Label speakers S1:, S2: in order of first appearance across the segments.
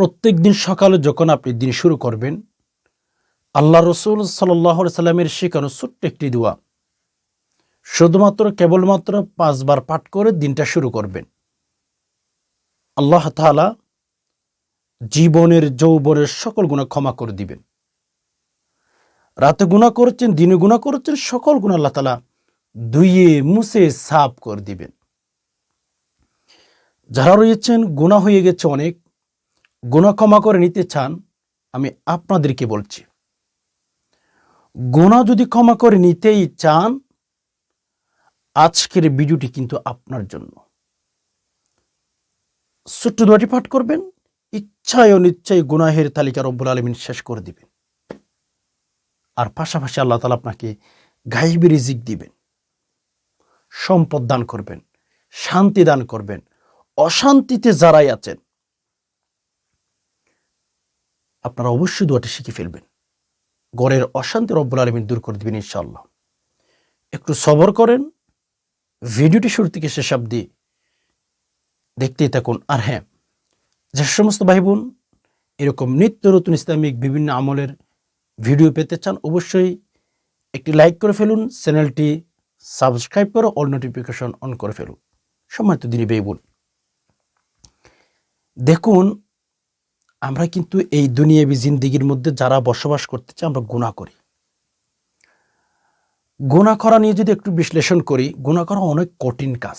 S1: প্রত্যেক দিন সকালে যখন আপনি দিন শুরু করবেন, আল্লাহ রসুল সাল্লাহ সাল্লামের শেখানো ছোট্ট একটি দোয়া। শুধুমাত্র, কেবলমাত্র পাঁচবার পাঠ করে দিনটা শুরু করবেন। আল্লাহ তাআলা জীবনের, যৌবনের সকল গুণা ক্ষমা করে দিবেন। রাতে গুণা করেছেন, দিনে গুণা করেছেন, সকল গুণা আল্লাহ তালা ধুইয়ে মুছে, সাফ করে দিবেন। যারা রয়েছেন গুণা হয়ে গেছে অনেক। গুণা ক্ষমা করে নিতে চান, আমি আপনাদেরকে বলছি, গুণা যদি ক্ষমা করে নিতেই চান, আজকের ভিডিওটি কিন্তু আপনার জন্য। ছোট্ট দোয়াটি পাঠ করবেন, ইচ্ছায় অনিচ্ছায় গুনাহের তালিকা রব্বুল আলমিন শেষ করে দিবেন। আর পাশাপাশি আল্লাহ তালা আপনাকে গাইবি রিজিক দিবেন, সম্পদ দান করবেন, শান্তি দান করবেন, অশান্তিতে যারাই আছেন আপনারা অবশ্যই দোয়াটি শিখে ফেলবেন। গড়ের অশান্তি রব্বুল আলমিন দূর করে দিবেন ইনশাল্লাহ একটু সবর করেন, ভিডিওটি শুরু থেকে শেষ অব্দি দেখতেই থাকুন। আর হ্যাঁ যে সমস্ত ভাই বোন এরকম নিত্য নতুন ইসলামিক বিভিন্ন আমলের ভিডিও পেতে চান, অবশ্যই একটি লাইক করে ফেলুন, চ্যানেলটি সাবস্ক্রাইব করে অল নোটিফিকেশন অন করে ফেলুন। সম্মানিত দিনী বোন দেখুন আমরা কিন্তু এই দুনিয়াবি জিন্দিগির মধ্যে যারা বসবাস করতে চাই আমরা গুণা করি। গুণা করা নিয়ে যদি একটু বিশ্লেষণ করি গুণা করা অনেক কঠিন কাজ।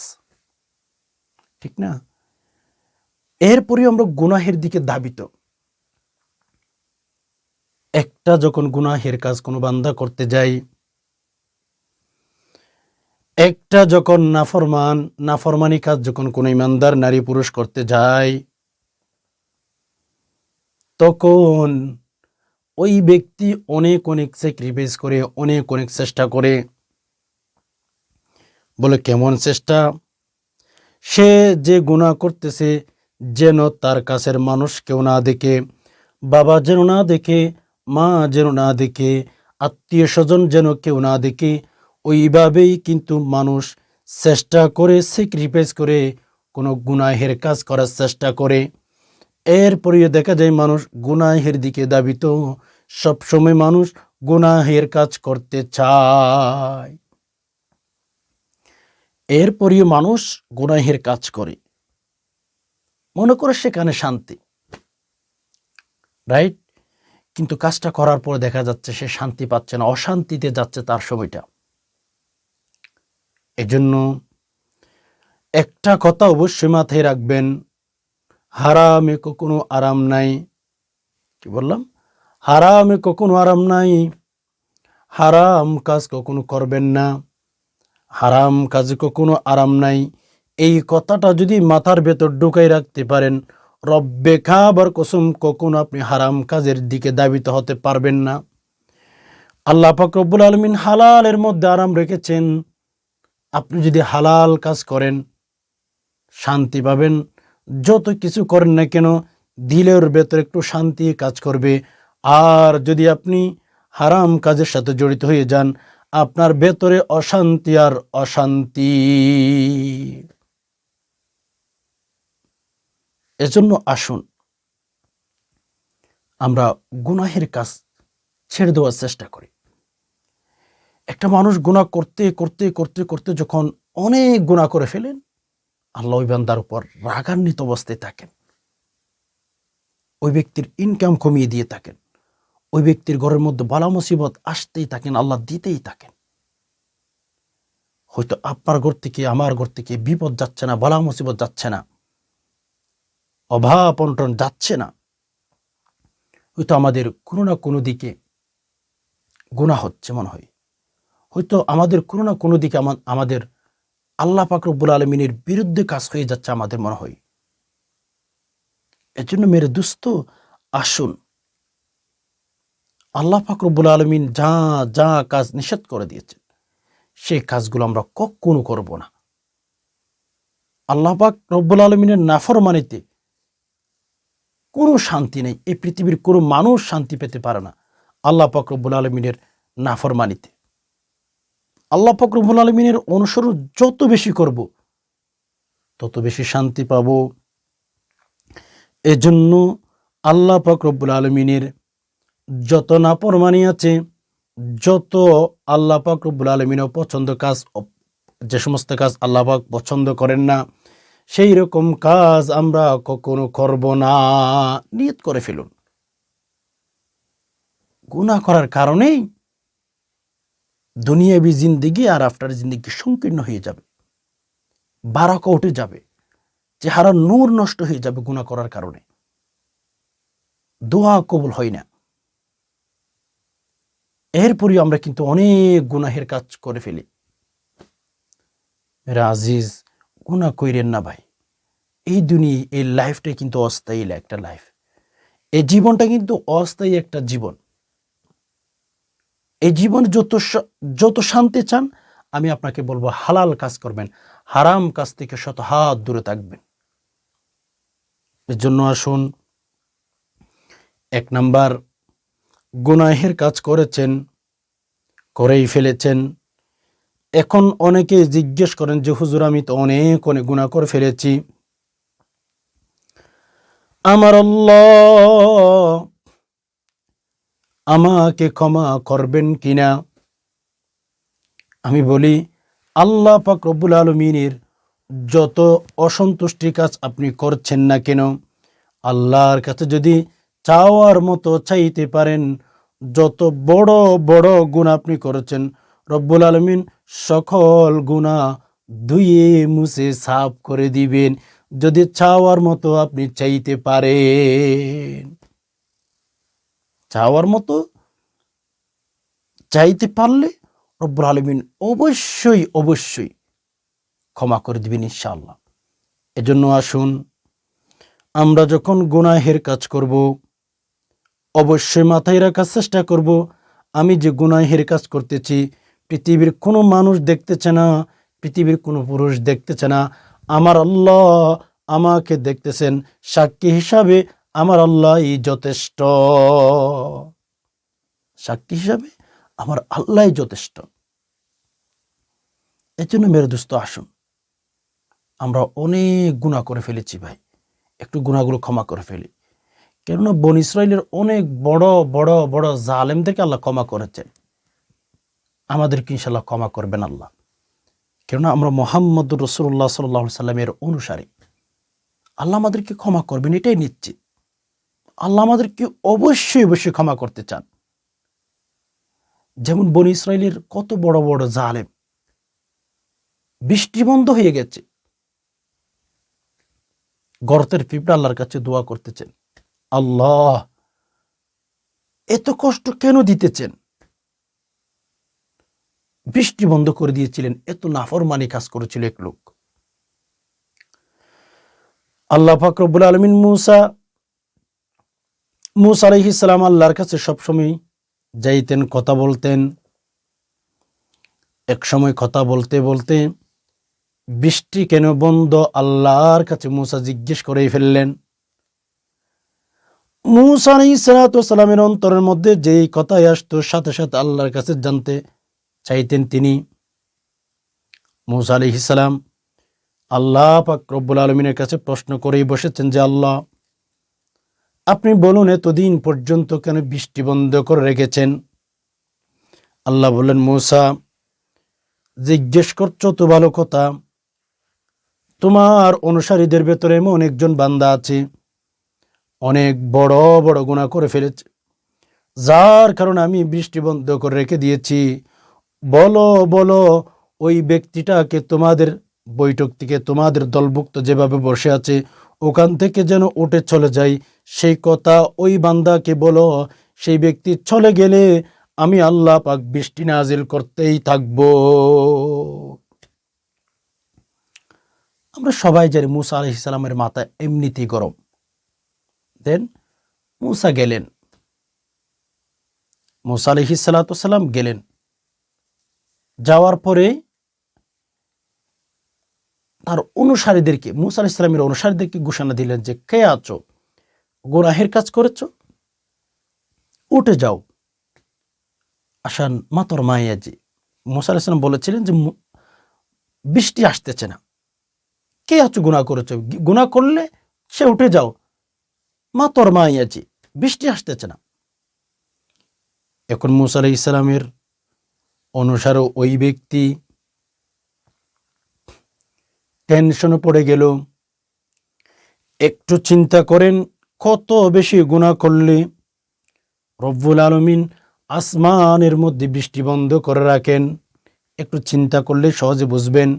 S1: ঠিক না? এরপরেও আমরা গুনাহের দিকে দাবিত একটা যখন গুনাহের কাজ কোনো বান্দা করতে যাই একটা যখন নাফরমান, নাফরমানি কাজ যখন কোনো ইমানদার, নারী, পুরুষ করতে যায় তখন ওই ব্যক্তি অনেক অনেক স্যাক্রিফাইস করে, অনেক অনেক চেষ্টা করে। বলে, কেমন চেষ্টা? সে যে গুণা করতেছে, যেন তার কাছের মানুষ কেউ না দেখে, বাবা যেন না দেখে, মা যেন না দেখে, আত্মীয় স্বজন যেন কেউ না দেখে, ওইভাবেই কিন্তু মানুষ চেষ্টা করে স্যাক্রিফাইস করে, কোনো গুনাহের কাজ করার চেষ্টা করে। এরপরে দেখা যায় মানুষ গুনাহের দিকে দাবিত। সবসময় মানুষ গুনাহের কাজ করতে চায়। এরপরেও মানুষ গুনাহের কাজ করে। মনে করে সেখানে শান্তি। রাইট কিন্তু কাজটা করার পর দেখা যাচ্ছে সে শান্তি পাচ্ছে না, অশান্তিতে যাচ্ছে তার সময়টা। এজন্য একটা কথা অবশ্যই মাথায় রাখবেন হারামে কখনো আরাম নাই। কি বললাম? হারামে কখনো আরাম নাই। হারাম কাজ কখনো করবেন না। হারাম কাজে কখনো আরাম নাই। এই কথাটা যদি মাথার ভেতর ঢুকাই রাখতে পারেন, রব্বে খাবার কসম কখনো আপনি হারাম কাজের দিকে দাবিত হতে পারবেন না। আল্লাহ রব্বুল আলমিন হালালের মধ্যে আরাম রেখেছেন। আপনি যদি হালাল কাজ করেন, শান্তি পাবেন। যত কিছু করেন না কেন, দিলের ভেতর একটু শান্তি কাজ করবে। আর যদি আপনি হারাম কাজের সাথে জড়িত হয়ে যান, আপনার ভেতরে অশান্তি আর অশান্তি। এজন্য আসুন, আমরা গুনাহের কাজ ছেড়ে দেওয়ার চেষ্টা করি। একটা মানুষ গুণা করতে করতে করতে করতে যখন অনেক গুণা করে ফেলেন আল্লাহ বান্দার উপর রাগান্বিত অবস্থায় থাকেন। ওই ব্যক্তির ইনকাম কমিয়ে দিয়ে থাকেন। ওই ব্যক্তির ঘরের মধ্যে বালা মুসিবত আসতেই থাকেন, আল্লাহ দিতেই থাকেন। হয়তো আপনার ঘর থেকে, আমার ঘর থেকে বিপদ যাচ্ছে না, বালা মুসিবত যাচ্ছে না, অভাব অন্টন যাচ্ছে না। হয়তো আমাদের কোনো না কোনো দিকে গুণা হচ্ছে মনে হয়। হয়তো আমাদের কোনো না কোনো দিকে আমাদের আল্লাহ পাকরবুল আলমিনের বিরুদ্ধে কাজ হয়ে যাচ্ছে আমাদের মনে হয়। এজন্য মেরে দুস্থ আসুন। আল্লাহ ফাকরবুল আলমিন যা যা কাজ নিষেধ করে দিয়েছেন সেই কাজগুলো আমরা কখনো করব না। আল্লাহ পাক রব্বুল আলমিনের নাফরমানিতে কোনো শান্তি নেই, এই পৃথিবীর কোনো মানুষ শান্তি পেতে পারে না, আল্লাহ পাক রব্বুল আলমিনের নাফরমানিতে। আল্লাহ পাক রব্বুল আলমিনের অনুসরণ যত বেশি করব, তত বেশি শান্তি পাব। এজন্য আল্লাহ পাক রব্বুল আলমিনের যত নাপরমানি আছে, যত আল্লাহ পাক রব্বুল আলমিনও পছন্দ কাজ, যে সমস্ত কাজ আল্লাহ পাক পছন্দ করেন না, সেই রকম কাজ আমরা কখনো করব না। নিয়ত করে ফেলুন। গুনাহ করার কারণেই দুনিয়াবি জিন্দিগি আর আফটার জিন্দিগি সংকীর্ণ হয়ে যাবে। বারাকা উঠে যাবে। চেহারা নূর নষ্ট হয়ে যাবে গুনাহ করার কারণে। দোয়া কবুল হয় না। এরপরই আমরা কিন্তু অনেক গুনাহের কাজ করে ফেলি। মেরা আজিজ গুণা কইরেন না ভাই। এই দুনিয়া, এই লাইফটাই কিন্তু অস্থায়ী একটা লাইফ এই জীবনটা কিন্তু অস্থায়ী একটা জীবন। এই জীবন যত যত শান্তি চান, আমি আপনাকে বলব হালাল কাজ করবেন। হারাম কাজ থেকে শত হাত দূরে থাকবেন। এর জন্য আসুন, এক নাম্বার, গুনাহের কাজ করেছেন, করেই ফেলেছেন। এখন অনেকে জিজ্ঞেস করেন যে, হুজুর, আমি তো অনেক অনেক গুণা করে ফেলেছি। আমার আমাকে ক্ষমা করবেন কিনা? আমি বলি, আল্লাহ পাক রব্বুল আলমিনের যত অসন্তুষ্টি কাজ আপনি করছেন না কেন, আল্লাহর কাছে যদি চাওয়ার মতো চাইতে পারেন, যত বড় বড় গুণ আপনি করেছেন, রব্বুল আলমিন সকল গুণা ধুয়ে মুছে সাফ করে দিবেন, যদি চাওয়ার মতো আপনি চাইতে পারেন। চাওয়ার মতো চাইতে পারলে রব্বুল আলমিন অবশ্যই অবশ্যই ক্ষমা করে দিবেন ইনশাআল্লাহ। এজন্য আসুন, আমরা যখন গুনাহের কাজ করব, অবশ্যই মাথায় রাখার চেষ্টা করব, আমি যে গুনাহের কাজ করতেছি, পৃথিবীর কোনো মানুষ দেখতেছে না, পৃথিবীর কোনো পুরুষ দেখতেছে না, আমার আল্লাহ আমাকে দেখতেছেন, সাক্ষী হিসাবে আমার আল্লাহই যথেষ্ট। সাক্ষী হিসাবে আমার আল্লাহই যথেষ্ট। এর জন্য মেরে দোস্ত, আসুন। আমরা অনেক গুণা করে ফেলেছি ভাই। একটু গুণাগুলো ক্ষমা করে ফেলি। কেননা বন ইসরায়েলের অনেক বড় বড় বড় জালেমদেরকে আল্লাহ ক্ষমা করেছেন। আমাদেরকে ইনশাল্লাহ ক্ষমা করবেন আল্লাহ। কেননা আমরা মোহাম্মদ রসুল্লাহ সাল্লাহ সাল্লামের অনুসারী। আল্লাহ আমাদেরকে ক্ষমা করবেন, এটাই নিশ্চিত। আল্লাহ আমাদেরকে অবশ্যই অবশ্যই ক্ষমা করতে চান। যেমন বন ইসরায়েলের কত বড় বড় জালেম, বৃষ্টি বন্ধ হয়ে গেছে। গর্তের পিঁপড়া আল্লাহর কাছে দোয়া করতেছেন, আল্লাহ, এত কষ্ট কেন দিতেছেন? বৃষ্টি বন্ধ করে দিয়েছিলেন, এত নাফরমানি কাজ করেছিল এক লোক। আল্লাহ ফাকরবুল আলমিন মুসা মুসা আলহিসাম আল্লাহর কাছে সবসময় যাইতেন, কথা বলতেন এক সময় কথা বলতে বলতে বৃষ্টি কেন বন্ধ আল্লাহর কাছে মুসা জিজ্ঞেস করেই ফেললেন। মুসা সালামের অন্তরের মধ্যে যেই কথাই আসতো, সাথে সাথে আল্লাহর কাছে জানতে চাইতেন তিনি। মুসা আলি ইসালাম আল্লাহ পাক রব্বুল আলমিনের কাছে প্রশ্ন করেই বসেছেন যে, আল্লাহ আপনি বলুন, এতদিন পর্যন্ত কেন বৃষ্টি বন্ধ করে রেখেছেন? আল্লাহ বললেন, মৌসা, জিজ্ঞেস করছ তো ভালো কথা। তোমার অনুসারীদের ভেতরে এমন একজন বান্দা আছে, অনেক বড় বড় গুণা করে ফেলেছে। যার কারণে আমি বৃষ্টি বন্ধ করে রেখে দিয়েছি। বলো বলো, ওই ব্যক্তিটাকে তোমাদের বৈঠক থেকে তোমাদের দলভুক্ত যেভাবে বসে আছে, ওখান থেকে যেন উঠে চলে যায়, সেই কথা ওই বান্দাকে বলো, সেই ব্যক্তি চলে গেলে আমি আল্লাহ পাক বৃষ্টি নাজিল করতেই থাকব। আমরা সবাই জানি মুসা আলহ ইসলামের মাথা এমনিতেই গরম। দেন মুসা গেলেন। মুসা আলহি সালাতাম গেলেন। যাওয়ার পরে তার অনুসারীদেরকে, মুসা ইসলামের অনুসারীদেরকে ঘোষণা দিলেন যে, কে আছো? গোনাহের কাজ করেছ? উঠে যাও। আসান মাতর মাইয়াজি মুসা ইসলাম বলেছিলেন যে বৃষ্টি আসতেছে না। কে আছো গুণা করেছ? গুণা করলে সে উঠে যাও। মাতর মাইয়াছি বৃষ্টি আসতেছে না। এখন মুসা আলাহ ইসলামের অনুসারে ওই ব্যক্তি টেনশনে পড়ে গেল। একটু চিন্তা করেন, কত বেশি গুণা করলে রব্বুল আলমিন আসমানের মধ্যে বৃষ্টি বন্ধ করে রাখেন। একটু চিন্তা করলে সহজে বুঝবেন।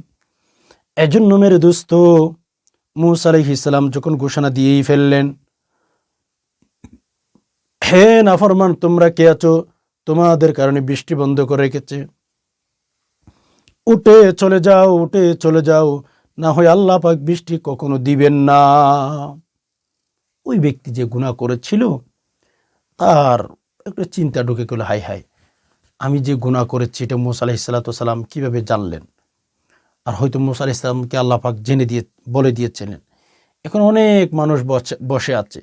S1: এজন্য মেরে দোস্ত, মুসা ইসলাম যখন ঘোষণা দিয়েই ফেললেন, হে নাফরমান, তোমরা কে আছো? তোমাদের কারণে বৃষ্টি বন্ধ করে রেখেছে। উঠে চলে যাও, উঠে চলে যাও। না হয় আল্লাহ পাক বৃষ্টি কখনো দিবেন না। ওই ব্যক্তি যে গুণা করেছিল, তার একটা চিন্তা ঢুকে গেল হাই হাই আমি যে গুণা করেছি এটা মুসা সাল্লাম কীভাবে জানলেন? আর হয়তো মুসা আলাহ ইসলামকে আল্লাহ পাক জেনে দিয়ে, বলে দিয়েছিলেন। এখন অনেক মানুষ বসে আছে।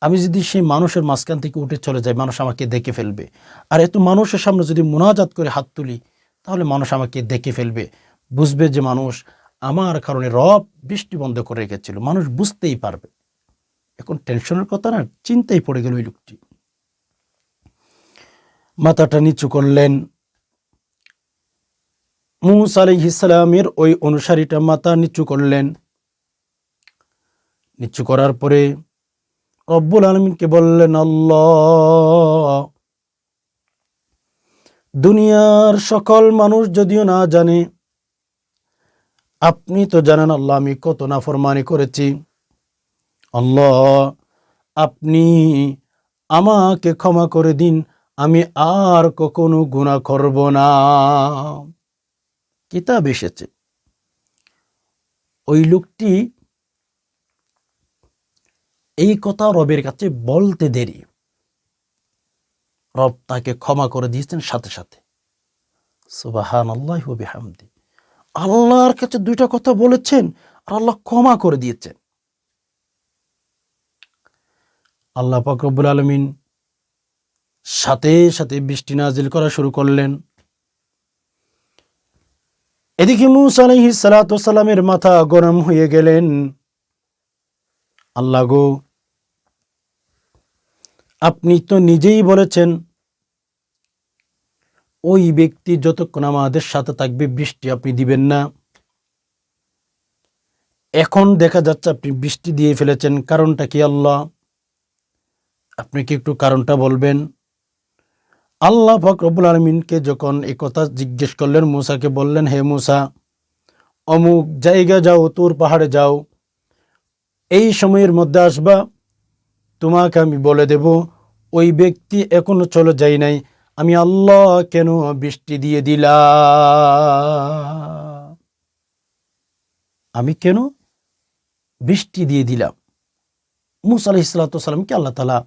S1: আমি যদি সেই মানুষের মাঝখান থেকে উঠে চলে যাই, মানুষ আমাকে দেখে ফেলবে। আর এত মানুষের সামনে যদি মোনাজাত করে হাত তুলি, তাহলে মানুষ আমাকে দেখে ফেলবে। বুঝবে যে মানুষ আমার কারণে রব বৃষ্টি বন্ধ করে রেখেছিল। মানুষ বুঝতেই পারবে। এখন টেনশনের কথা না চিন্তাই পড়ে গেল ওই লোকটি। মাথাটা নিচু করলেন। মুস ইসলামের ওই অনুসারীটা মাথা নিচু করলেন। নিচু করার পরে রব্বুল আলমিনকে বললেন, আল্লাহ, দুনিয়ার সকল মানুষ যদিও না জানে আপনি তো জানেন আল্লাহ, আমি কত নাফরমানি করেছি। আল্লাহ, আপনি আমাকে ক্ষমা করে দিন, আমি আর কখনো গুণা করব না। কিতাব এসেছে। ওই লোকটি এই কথা রবের কাছে বলতে দেরি। রব তাকে ক্ষমা করে দিয়েছেন সাথে সাথে। সুবাহান আল্লাহ হামদি আল্লাহর কাছে দুইটা কথা বলেছেন আর আল্লাহ ক্ষমা করে দিয়েছেন। আল্লাহ পাকরবুল আলমিন সাথে সাথে বৃষ্টি নাজিল করা শুরু করলেন। এদিকে মুসা সালাতামের মাথা গরম হয়ে গেলেন। আল্লাহ গো, আপনি তো নিজেই বলেছেন ওই ব্যক্তি যতক্ষণ আমাদের সাথে থাকবে, বৃষ্টি আপনি দিবেন না। এখন দেখা যাচ্ছে আপনি বৃষ্টি দিয়ে ফেলেছেন, কারণটা কি আল্লাহ? আপনি কি একটু কারণটা বলবেন? আল্লাহ ফকরবুল আলমিনকে যখন এ কথা জিজ্ঞেস করলেন, মুসাকে বললেন, হে মুসা, অমুক জায়গা যাও, তোর পাহাড়ে যাও। এই সময়ের মধ্যে আসবা, তোমাকে আমি বলে দেব, ওই ব্যক্তি এখনও চলে যাই নাই। আমি আল্লাহ কেন বৃষ্টি দিয়ে দিলাম? আমি কেন বৃষ্টি দিয়ে দিলাম? মুসা আলহ ইসলাতামকে আল্লাহ তালা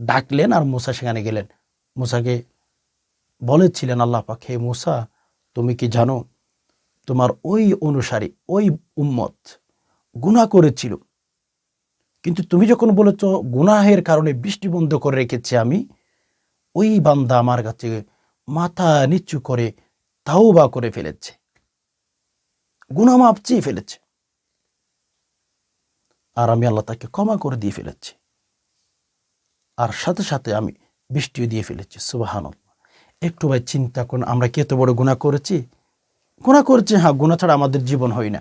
S1: ডাকলেন আর মুসা সেখানে গেলেন। মুসাকে বলেছিলেন, আল্লাহ হে মুসা, তুমি কি জানো, তোমার ওই অনুসারী, ওই উম্মত গুণা করেছিল। কিন্তু তুমি যখন বলেছ, গুনাহের কারণে বৃষ্টি বন্ধ করে রেখেছি আমি ওই বান্দা আমার কাছে মাথা নিচু করে তাও বা করে ফেলেছে। গুণা মাপ চেয়ে ফেলেছে। আর আমি আল্লাহ তাকে ক্ষমা করে দিয়ে ফেলেছি। আর সাথে সাথে আমি বৃষ্টিও দিয়ে ফেলেছি সুবাহান একটু ভাই চিন্তা করুন, আমরা কি এত বড় গুণা করেছি? গুণা করেছি হ্যাঁ গুণা ছাড়া আমাদের জীবন হয় না।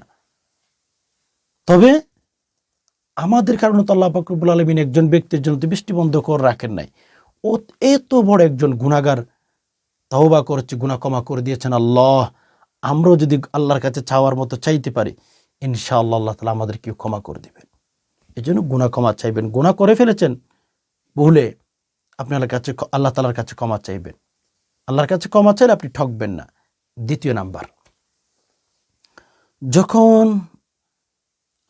S1: তবে আমাদের কারণে তো আল্লাহ ফাকরুবুল আলমিন একজন ব্যক্তির জন্য বৃষ্টি বন্ধ করে রাখেন নাই। ও এত বড় একজন গুণাগার। তাওবা করেছে গুণা ক্ষমা করে দিয়েছেন আল্লাহ। আমরাও যদি আল্লাহর কাছে চাওয়ার মতো চাইতে পারি, ইনশাআল্লাহ আল্লাহ তালা আমাদেরকে ক্ষমা করে দেবেন। এই জন্য গুণা ক্ষমা চাইবেন। গুণা করে ফেলেছেন, ভুলে আপনি আল্লাহর কাছে আল্লাহ তালার কাছে ক্ষমা চাইবেন। আল্লাহর কাছে ক্ষমা চাইলে আপনি ঠকবেন না। দ্বিতীয় নাম্বার, যখন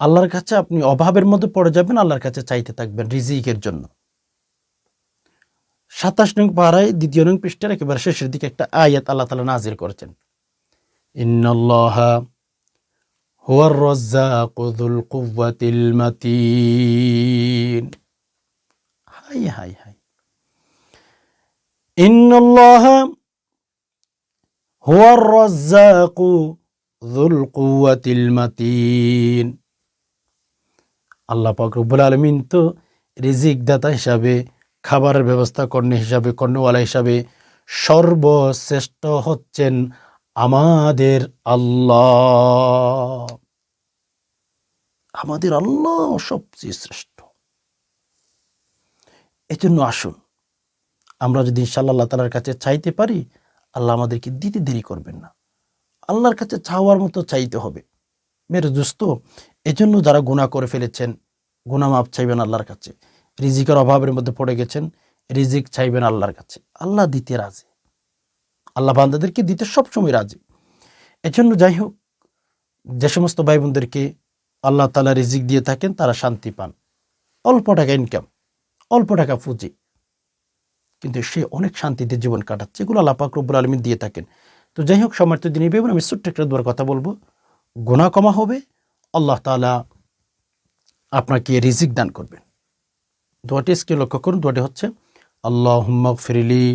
S1: আল্লাহর কাছে আপনি অভাবের মধ্যে পড়ে যাবেন, আল্লাহর কাছে চাইতে থাকবেন রিজিকের জন্য। সাতাশ নং পাড়ায় দ্বিতীয় নং পৃষ্ঠের একেবারে শেষের দিকে একটা আয়াত আল্লাহ তালা নাজির করেছেন। ইন্নাল্লাহ হুয়ার হাই ইন্নাল্লাহ হুয়ার আল্লাহ পাক আলমিন তো রিজিক দাতা হিসাবে খাবারের ব্যবস্থা কর্ণী হিসাবে, কর্ণওয়ালা হিসাবে সর্বশ্রেষ্ঠ হচ্ছেন আমাদের আল্লাহ। আমাদের আল্লাহ সবচেয়ে শ্রেষ্ঠ। এজন্য আসুন, আমরা যদি ইনশাল্লাহ আল্লাহ তালার কাছে চাইতে পারি, আল্লাহ আমাদেরকে দিতে দেরি করবেন না। আল্লাহর কাছে চাওয়ার মতো চাইতে হবে। মেরে দোস্ত, এজন্য যারা গুণা করে ফেলেছেন গুণা মাপ চাইবেন আল্লাহর কাছে। রিজিকের অভাবের মধ্যে পড়ে গেছেন, রিজিক চাইবেন আল্লাহর কাছে। আল্লাহ দিতে রাজি। আল্লাহ বান্দাদেরকে দিতে সবসময় রাজি। এজন্য যাই হোক, যে সমস্ত ভাই বোনদেরকে আল্লাহ তালা রিজিক দিয়ে থাকেন, তারা শান্তি পান। অল্প টাকা ইনকাম অল্প টাকা পুঁজি। কিন্তু সে অনেক শান্তিতে জীবন কাটাচ্ছে, এগুলো আল্লাহ রব্বুল আলমিন দিয়ে থাকেন। তো যাই হোক সমর্থ দিনই ভেবেন আমি ছোট্ট একটা কথা বলব। গোনা কমা হবে, আল্লাহ তালা আপনাকে রিজিক দান করবেন। দোয়াটি স্কে লক্ষ্য করুন দোয়াটি হচ্ছে আল্লাহ ফিরিলি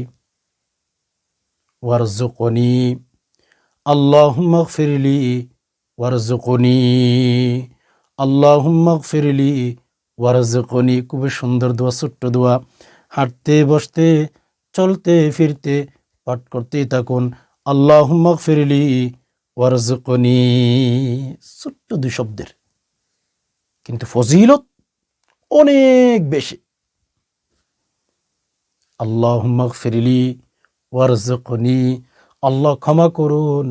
S1: ওয়ারজুকনি আল্লাহ ফিরিলি ওয়ারজুকনি আল্লাহ ফিরিলি ওয়ারজুকনি খুবই সুন্দর দোয়া, ছোট্ট দোয়া। হাঁটতে, বসতে, চলতে, ফিরতে, পাঠ করতেই থাকুন আল্লাহ ফিরিলি ওয়ারজুকনি ছোট্ট দুই শব্দের। কিন্তু ফজিলত অনেক বেশি। আল্লাহ ফিরিলি ওয়ারজুকনি আল্লাহ ক্ষমা করুন,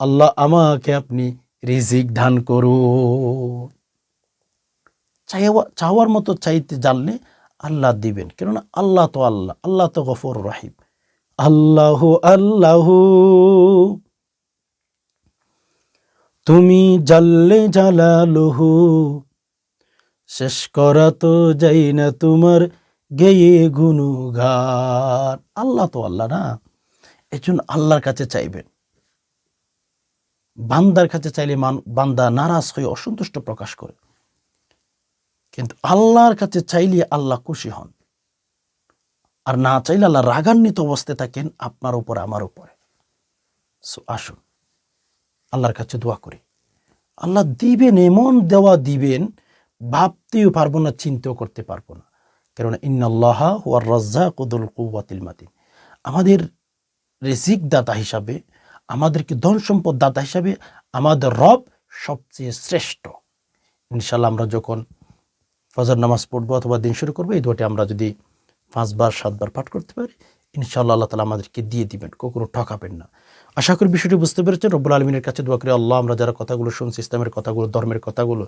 S1: আল্লাহ আমাকে আপনি রিজিক দান করুন। চাইয়া চাওয়ার মতো চাইতে জানলে আল্লাহ দিবেন, কেননা আল্লাহ তো আল্লাহ আল্লাহ তো গফর রাহিম। আল্লাহ আল্লাহ। তুমি জাল্লে জালালহু। শেষ করা তো যাই না তোমার গেয়ে গুনুগান আল্লাহ তো আল্লাহ না। এজন্য আল্লাহর কাছে চাইবেন। বান্দার কাছে চাইলে মান বান্দা নারাজ হয়ে অসন্তুষ্ট প্রকাশ করে। কিন্তু আল্লাহর কাছে চাইলে আল্লাহ খুশি হন। আর না চাইলে আল্লাহ রাগান্বিত অবস্থায় থাকেন আপনার উপরে, আমার উপরে। আসুন, আল্লাহর কাছে দোয়া করি। আল্লাহ দিবেন, এমন দেওয়া দিবেন ভাবতেও পারব না, চিন্তাও করতে পারব না। কেননা ইন্নাল্লাহ হুয়ার রাজ্জা কুদুল কুয়াতিল মাতিন। আমাদের রেজিক দাতা হিসাবে, আমাদেরকে ধন সম্পদ দাতা হিসাবে আমাদের রব সবচেয়ে শ্রেষ্ঠ। ইনশাল্লাহ আমরা যখন ফজর নামাজ পড়ব অথবা দিন শুরু করব, এই দুটি আমরা যদি পাঁচবার, সাতবার পাঠ করতে পারি, ইনশাআল্লাহ আল্লাহ তালা আমাদেরকে দিয়ে দিবেন, কখনো ঠকাবেন না। আশা করি বিষয়টি বুঝতে পেরেছেন। রব্বুল আলমিনের কাছে দোয়া করি, আল্লাহ আমরা যারা কথাগুলো শুনছি, ইসলামের কথাগুলো, ধর্মের কথাগুলো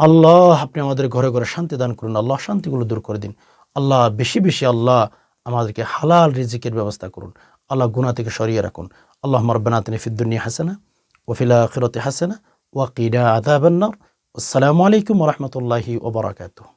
S1: আল্লাহ, আপনি আমাদের ঘরে ঘরে শান্তি দান করুন, আল্লাহ শান্তিগুলো দূর করে দিন। আল্লাহ, বেশি বেশি আল্লাহ আমাদেরকে হালাল রিজিকের ব্যবস্থা করুন। আল্লাহ গুনা থেকে সরিয়ে রাখুন। আল্লাহ রব্বানা তিনি ফিদ্দুনিয়া হাসানা ওফিলা খিরতে হাসানা ওয়াকিদা আদাবান্নার আসসালামু আলাইকুম রহমতুল্লাহি ওবরাকাতুহ